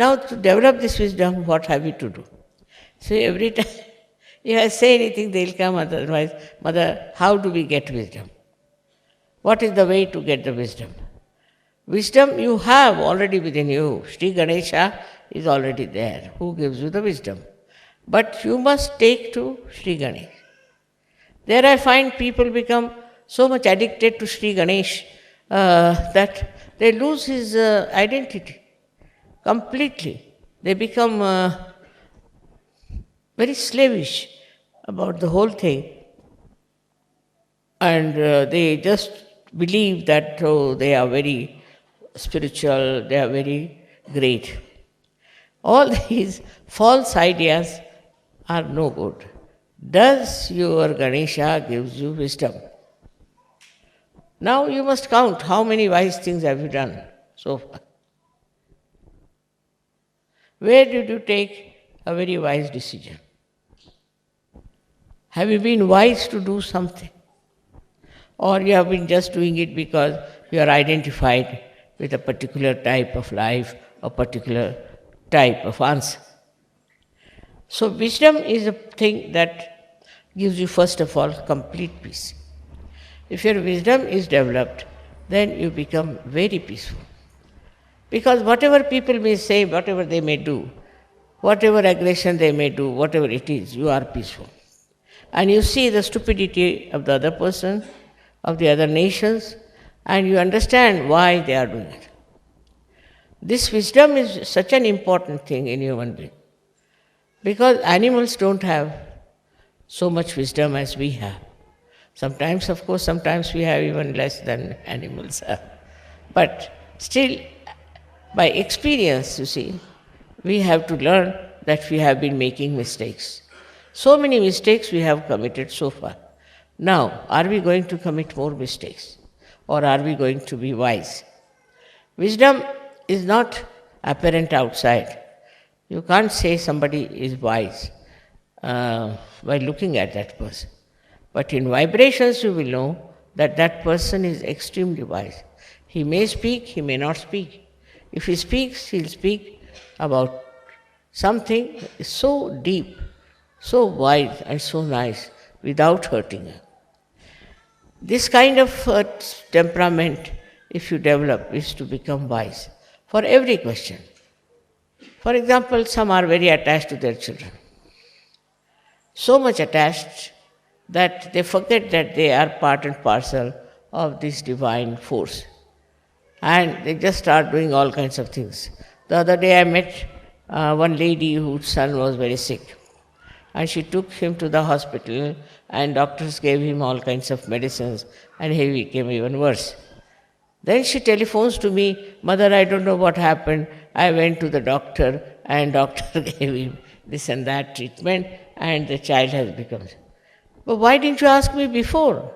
Now, to develop this wisdom, what have we to do? So, every time if I say anything, they'll come otherwise. Mother, how do we get wisdom? What is the way to get the wisdom? Wisdom you have already within you. Sri Ganesha is already there, who gives you the wisdom. But you must take to Sri Ganesh. There I find people become so much addicted to Sri Ganesh uh, that they lose his uh, identity completely. They become uh, very slavish about the whole thing. And uh, they just believe that oh, they are very spiritual, they are very great. All these false ideas are no good. Does your Ganesha gives you wisdom? Now you must count how many wise things have you done so far. Where did you take a very wise decision? Have you been wise to do something? Or you have been just doing it because you are identified with a particular type of life, a particular type of answer. So, wisdom is a thing that gives you, first of all, complete peace. If your wisdom is developed, then you become very peaceful. Because whatever people may say, whatever they may do, whatever aggression they may do, whatever it is, you are peaceful. And you see the stupidity of the other person, of the other nations, and you understand why they are doing it. This wisdom is such an important thing in human being. Because animals don't have so much wisdom as we have. Sometimes, of course, sometimes we have even less than animals have. But still, by experience, you see, we have to learn that we have been making mistakes. So many mistakes we have committed so far. Now, are we going to commit more mistakes? Or are we going to be wise? Wisdom is not apparent outside. You can't say somebody is wise uh, by looking at that person. But in vibrations, you will know that that person is extremely wise. He may speak, he may not speak. If he speaks, he'll speak about something so deep, so wide, and so nice without hurting her. This kind of uh, temperament, if you develop, is to become wise for every question. For example, some are very attached to their children. So much attached that they forget that they are part and parcel of this divine force. And they just start doing all kinds of things. The other day I met uh, one lady whose son was very sick. And she took him to the hospital, and doctors gave him all kinds of medicines, and he became even worse. Then she telephones to me, Mother, I don't know what happened. I went to the doctor, and doctor gave him this and that treatment, and the child has become. But why didn't you ask me before?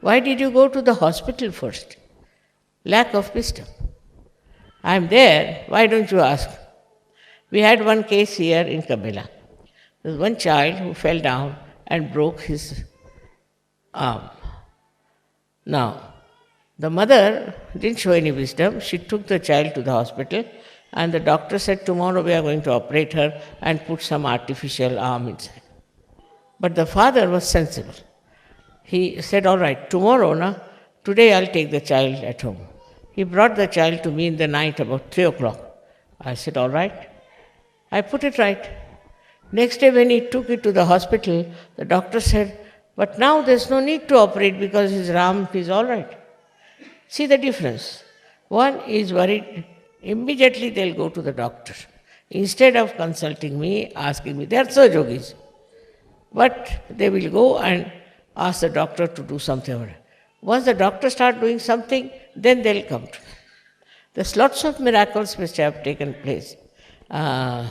Why did you go to the hospital first? Lack of wisdom. I'm there, why don't you ask? We had one case here in Kabila. There was one child who fell down and broke his arm. Now, the mother didn't show any wisdom. She took the child to the hospital, and the doctor said, Tomorrow we are going to operate her and put some artificial arm inside. But the father was sensible. He said, All right, tomorrow, na, today I'll take the child at home. He brought the child to me in the night about 3 o'clock. I said, All right. I put it right. Next day, when he took it to the hospital, the doctor said, But now there's no need to operate because his ram is all right. See the difference. One is worried, immediately they'll go to the doctor. Instead of consulting me, asking me, they are so yogis. But they will go and ask the doctor to do something. Once the doctor start doing something, then they'll come to me. There's lots of miracles which have taken place uh,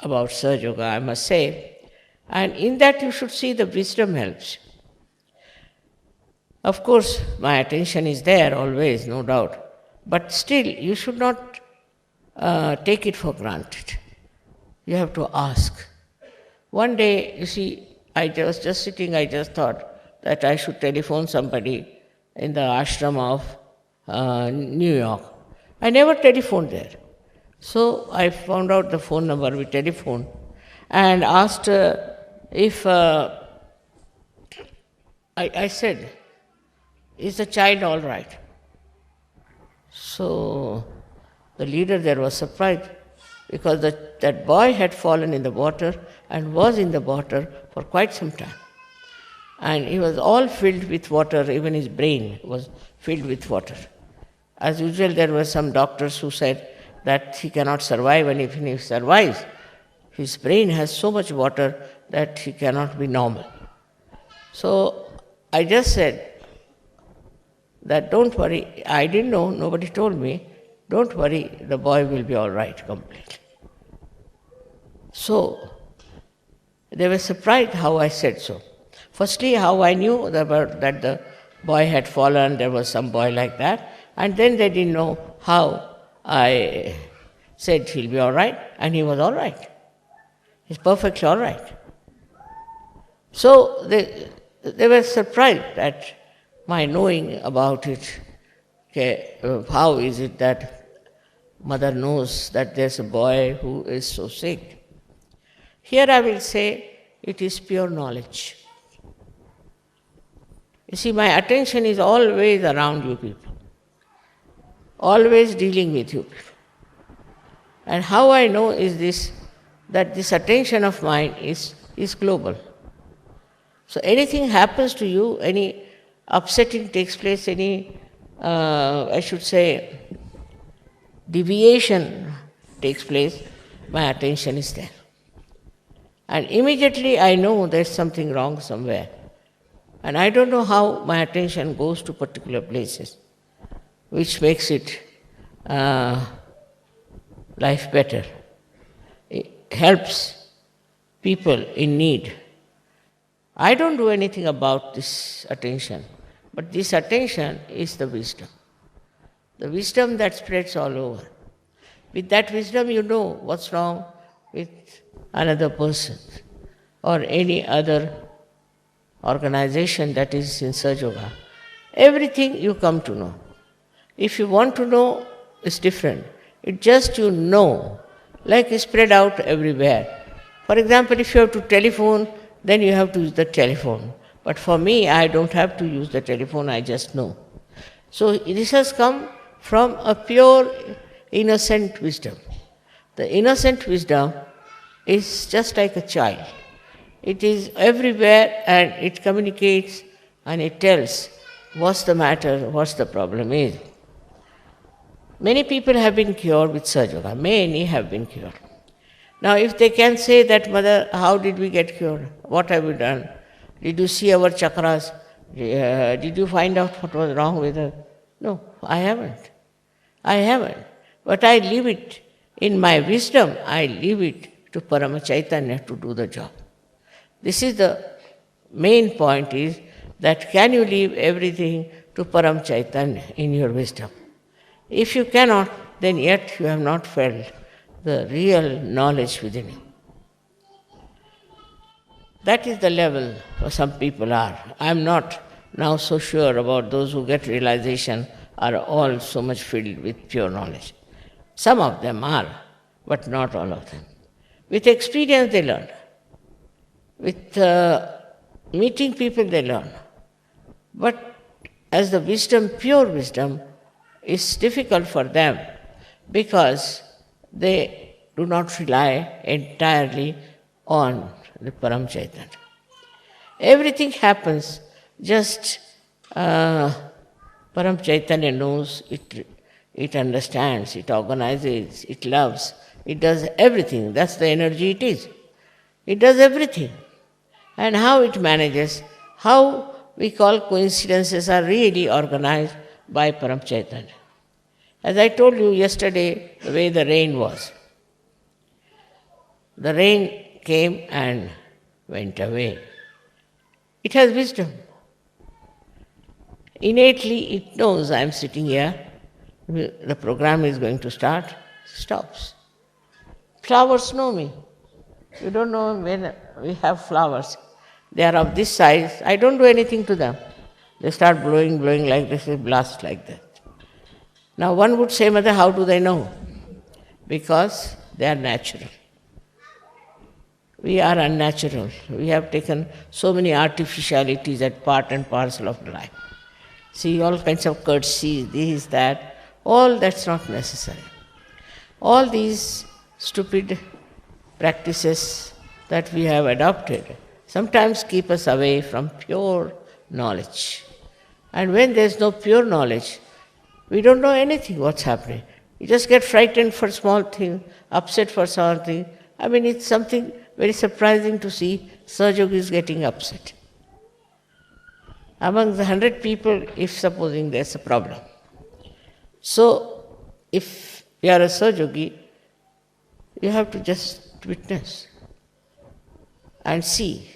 about Sahaja Yoga, I must say. And in that you should see the wisdom helps. Of course, my attention is there always, no doubt. But still, you should not uh, take it for granted. You have to ask. One day, you see, I was just sitting, I just thought that I should telephone somebody in the ashram of uh, New York. I never telephoned there. So I found out the phone number, we telephoned and asked uh, if uh, I, I said, Is the child all right? So the leader there was surprised because the, that boy had fallen in the water and was in the water for quite some time. And he was all filled with water, even his brain was filled with water. As usual, there were some doctors who said that he cannot survive, and if he survives, his brain has so much water that he cannot be normal. So I just said that don't worry, I didn't know, nobody told me, don't worry, the boy will be all right completely. So they were surprised how I said so. Firstly, how I knew that the boy had fallen, there was some boy like that, and then they didn't know how I said he'll be all right, and he was all right. He's perfectly all right. So they, they were surprised at my knowing about it. Okay, how is it that mother knows that there's a boy who is so sick? Here I will say it is pure knowledge. You see, my attention is always around you people, always dealing with you people. And how I know is this that this attention of mine is, is global. So anything happens to you, any upsetting takes place, any, uh, I should say, deviation takes place, my attention is there. And immediately I know there's something wrong somewhere. And I don't know how my attention goes to particular places, which makes it uh, life better. It helps people in need. I don't do anything about this attention, but this attention is the wisdom. The wisdom that spreads all over. With that wisdom, you know what's wrong with another person or any other organization that is in Sahaja Everything you come to know. If you want to know, it's different. It just you know, like spread out everywhere. For example, if you have to telephone, then you have to use the telephone. But for me, I don't have to use the telephone, I just know. So this has come from a pure, innocent wisdom. The innocent wisdom is just like a child. It is everywhere and it communicates and it tells what's the matter, what's the problem is. Many people have been cured with Sahaja Many have been cured. Now, if they can say that, Mother, how did we get cured? What have we done? Did you see our chakras? Uh, did you find out what was wrong with us? No, I haven't. I haven't. But I leave it in my wisdom, I leave it to Parama Chaitanya to do the job. This is the main point is that can you leave everything to Param Chaitanya in your wisdom? If you cannot, then yet you have not felt the real knowledge within you. That is the level some people are. I am not now so sure about those who get realization are all so much filled with pure knowledge. Some of them are, but not all of them. With experience, they learn. With uh, meeting people, they learn. But as the wisdom, pure wisdom, is difficult for them because they do not rely entirely on the Param Chaitanya. Everything happens just uh, Param Chaitanya knows, it, it understands, it organizes, it loves, it does everything. That's the energy it is. It does everything. And how it manages, how we call coincidences are really organized by Param Chaitanya. As I told you yesterday, the way the rain was. The rain came and went away. It has wisdom. Innately, it knows I am sitting here, the program is going to start, stops. Flowers know me. You don't know when we have flowers. They are of this size. I don't do anything to them. They start blowing, blowing like this, they blast like that. Now one would say, Mother, how do they know? because they are natural. We are unnatural. We have taken so many artificialities as part and parcel of life. See, all kinds of courtesy, this, that, all that's not necessary. All these stupid practices that we have adopted sometimes keep us away from pure knowledge. And when there's no pure knowledge, we don't know anything what's happening. You just get frightened for small thing, upset for something. I mean, it's something very surprising to see is getting upset. Among the hundred people, if supposing there's a problem. So, if you are a Sahajogi, you have to just witness and see.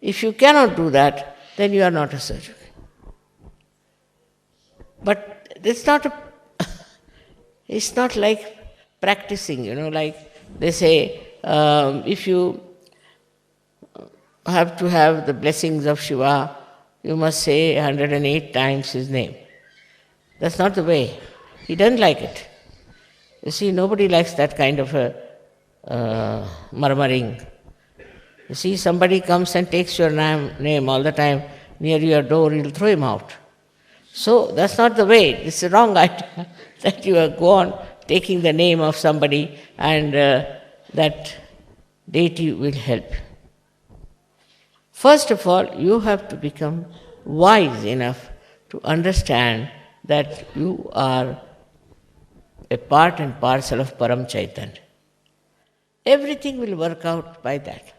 If you cannot do that, then you are not a surgeon. But it's not a it's not like practicing, you know, like they say um, if you have to have the blessings of Shiva, you must say 108 times his name. That's not the way. He doesn't like it. You see, nobody likes that kind of a uh, murmuring. You see, somebody comes and takes your name, name all the time near your door, you'll throw him out. So that's not the way. It's a wrong idea that you go on taking the name of somebody and uh, that deity will help. First of all, you have to become wise enough to understand that you are a part and parcel of Param Chaitanya. Everything will work out by that.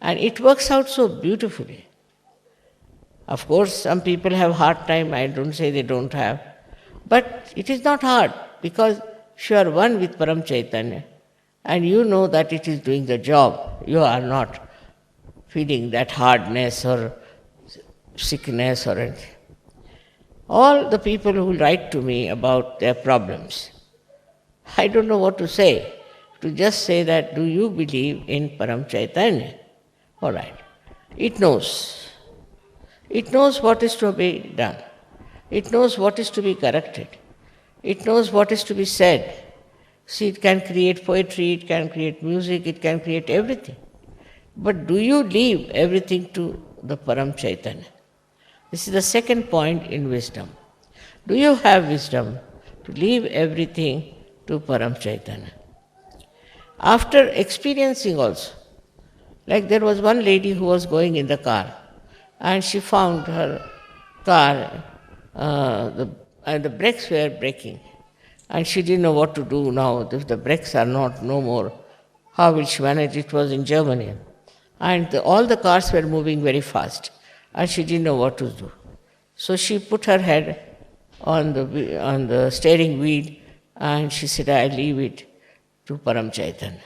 And it works out so beautifully. Of course, some people have hard time, I don't say they don't have. But it is not hard because you are one with Param Chaitanya and you know that it is doing the job. You are not feeling that hardness or sickness or anything. All the people who write to me about their problems, I don't know what to say. To just say that, do you believe in Param Chaitanya? All right. It knows. It knows what is to be done. It knows what is to be corrected. It knows what is to be said. See, it can create poetry, it can create music, it can create everything. But do you leave everything to the Param Chaitanya? This is the second point in wisdom. Do you have wisdom to leave everything to Param Chaitanya? After experiencing also, like there was one lady who was going in the car and she found her car, uh, the, and the brakes were breaking. And she didn't know what to do now. If the brakes are not no more, how will she manage? It was in Germany. And the, all the cars were moving very fast. And she didn't know what to do. So she put her head on the, on the steering wheel and she said, I leave it to Param Chaitanya.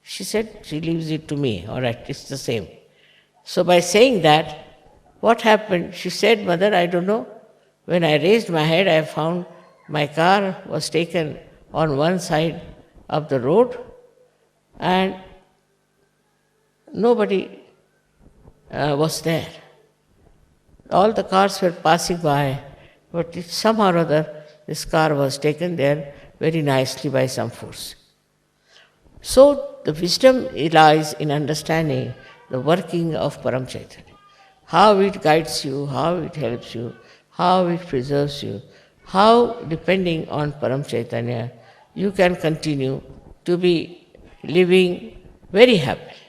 She said, she leaves it to me. All right, it's the same. So by saying that, what happened? She said, Mother, I don't know. When I raised my head, I found my car was taken on one side of the road and nobody uh, was there. All the cars were passing by, but somehow or other this car was taken there very nicely by some force. So the wisdom lies in understanding the working of Param Chaitanya, how it guides you, how it helps you, how it preserves you, how, depending on Param Chaitanya, you can continue to be living very happily.